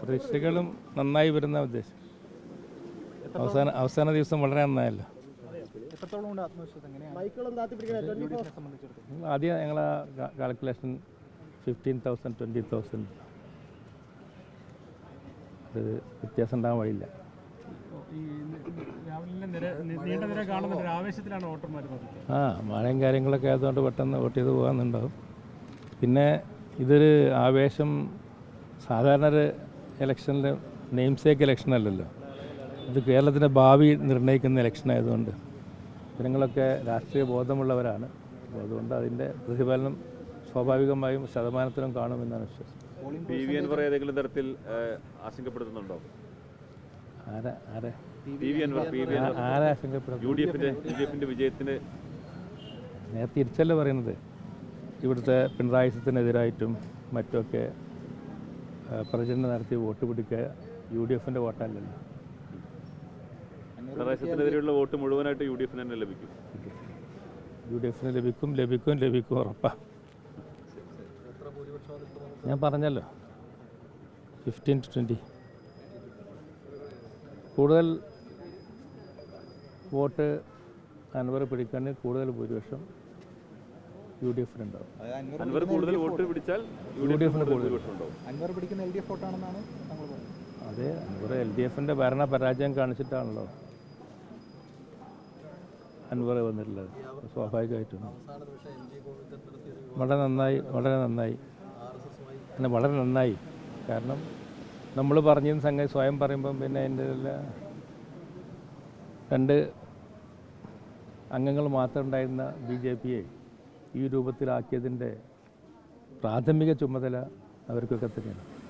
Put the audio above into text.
പ്രതീക്ഷകളും നന്നായി വരുന്ന ഉദ്ദേശം. അവസാന അവസാന ദിവസം വളരെ നന്നായല്ലോ. ആദ്യം ഞങ്ങളെ calculation fifteen thousand twenty thousand അത് വ്യത്യാസം ഉണ്ടാകാൻ വഴിയില്ല. ആ മഴയും കാര്യങ്ങളൊക്കെ ആയതുകൊണ്ട് പെട്ടെന്ന് വോട്ട് ചെയ്ത് പോകാമെന്നുണ്ടാവും പിന്നെ ഇതൊരു ആവേശം സാധാരണ ഒരു ഇലക്ഷനിൽ നെയിം സേക്ക് ഇലക്ഷൻ അല്ലല്ലോ. ഇത് കേരളത്തിന്റെ ഭാവി നിർണയിക്കുന്ന ഇലക്ഷൻ ആയതുകൊണ്ട് ജനങ്ങളൊക്കെ രാഷ്ട്രീയ ബോധമുള്ളവരാണ്. അപ്പോൾ അതുകൊണ്ട് അതിന്റെ പ്രതിഫലനം സ്വാഭാവികമായും ശതമാനത്തിലും കാണുമെന്നാണ് വിശ്വാസം. ഏതെങ്കിലും തരത്തിൽ ആശങ്കപ്പെടുത്തുന്നുണ്ടോ? ആരാ ആരാ? P V Anvar P V ആ- ആരാ ആശങ്കപ്പെടുന്നത്? യു ഡി എഫിന്റെ യു ഡി എഫിന്റെ വിജയത്തിന് നേരത്തെ തിരിച്ചല്ലേ പറയുന്നത്? ഇവിടുത്തെ പിണറായി സത്തിനെതിരായിട്ടും മറ്റുമൊക്കെ പ്രചരണം നടത്തി വോട്ട് പിടിക്കുക യു ഡി എഫിന്റെ വോട്ടല്ലല്ലോ പ്രദേശത്തിനെതിരെയുള്ള വോട്ട് മുഴുവനായിട്ട് യു ഡി എഫിന് തന്നെ ലഭിക്കും. യു ഡി എഫിന് ലഭിക്കും ലഭിക്കും ലഭിക്കും ഉറപ്പാ. ഞാൻ പറഞ്ഞല്ലോ ഫിഫ്റ്റീൻ ടു ട്വന്റി കൂടുതൽ വോട്ട് അൻവർ പിടിക്കാൻ കൂടുതൽ ഭൂരിപക്ഷം യു ഡി അതായത് അൻവർ കൂടുതൽ വോട്ട് പിടിച്ചാൽ യു ഡി എഫിന് കൂടുതൽ അൻവർ പിടിക്കുന്ന എൽ ഡി എഫ് വോട്ടാണെന്നാണ് താങ്കൾ പറയുന്നത് അതെ അൻവർ എൽ ഡി എഫിന്റെ ഭരണ പരാജയം കാണിച്ചിട്ടാണല്ലോ അൻവർ വന്നിട്ടുള്ളത്. സ്വാഭാവികമായിട്ടും. വളരെ നന്നായി വളരെ നന്നായി. അങ്ങനെ വളരെ നന്നായി. കാരണം നമ്മൾ പറഞ്ഞു സംഗതി സ്വയം പറയുമ്പം പിന്നെ അതിന്റെ രണ്ട് അംഗങ്ങൾ മാത്രം ഉണ്ടായിരുന്ന ബി ജെ പിയെ ഈ രൂപത്തിലാക്കിയതിന്റെ പ്രാഥമിക ചുമതല അവർക്കൊക്കെ തന്നെയാണ്.